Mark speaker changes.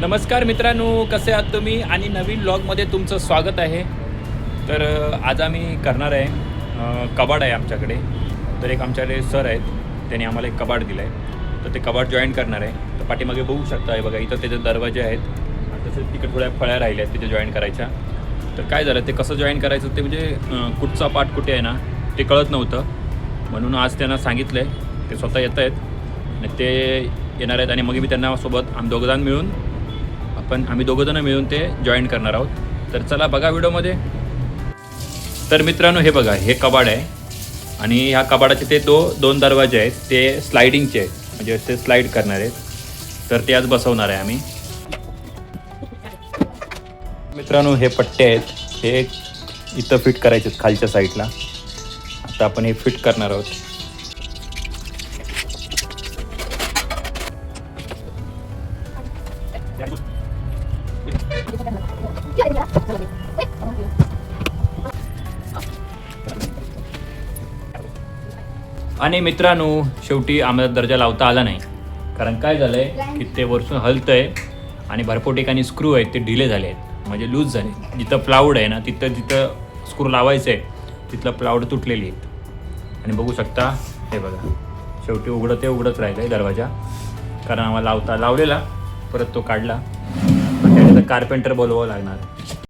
Speaker 1: नमस्कार मित्रांनो कसे आहात तुम्ही? आणि नवीन ब्लॉगमध्ये तुमचं स्वागत आहे. तर आज आम्ही करणार आहे कबाड आहे आमच्याकडे. तर एक आमच्याकडे सर आहेत त्यांनी आम्हाला एक कबाड दिलं आहे तर ते कबाड जॉईन करणार आहे. तर पाठीमागे बघू शकता आहे बघा इथं त्याचे दरवाजे आहेत. आणि तसेच तिकडे थोड्या फळ्या राहिल्या आहेत तिथे जॉईन करायच्या. तर काय झालं ते कसं जॉईन करायचं ते म्हणजे कुठचा पाठ कुठे आहे ना ते कळत नव्हतं. म्हणून आज त्यांना सांगितलं आहे ते स्वतः येत आहेत आणि ते येणार आहेत आणि मग मी त्यांना सोबत आम्ही दोघजण मिळून आपण आम्ही दोघंजणं मिळून ते जॉईन करणार आहोत. तर चला बघा व्हिडिओमध्ये. तर मित्रांनो हे बघा हे कबाड आहे. आणि ह्या कबाडाचे ते दो दोन दरवाजे आहेत. ते स्लायडिंगचे आहेत. म्हणजे ते स्लाईड करणार आहेत. तर ते आज बसवणार आहे आम्ही. मित्रांनो हे पट्टे आहेत. हे इथं फिट करायचे आहेत खालच्या साईडला आता आपण हे फिट करणार आहोत. आणि मित्रांनो शेवटी आम्हाला दर्जा लावता आला नाही. कारण काय झालं आहे की ते वरसून हलतं आहे आणि भरपूर ठिकाणी स्क्रू आहेत ते ढिले झाले आहेत. म्हणजे लूज झाले जिथं प्लाऊड आहे ना तिथं जिथं स्क्रू लावायचं आहे तिथलं प्लाऊड तुटलेली आहेत. आणि बघू शकता हे बघा. शेवटी उघडं ते उघडंच राहिलं आहे दरवाजा. कारण आम्हाला लावता लावलेला परत तो काढला. कार्पेंटर बोलवावं लागणार.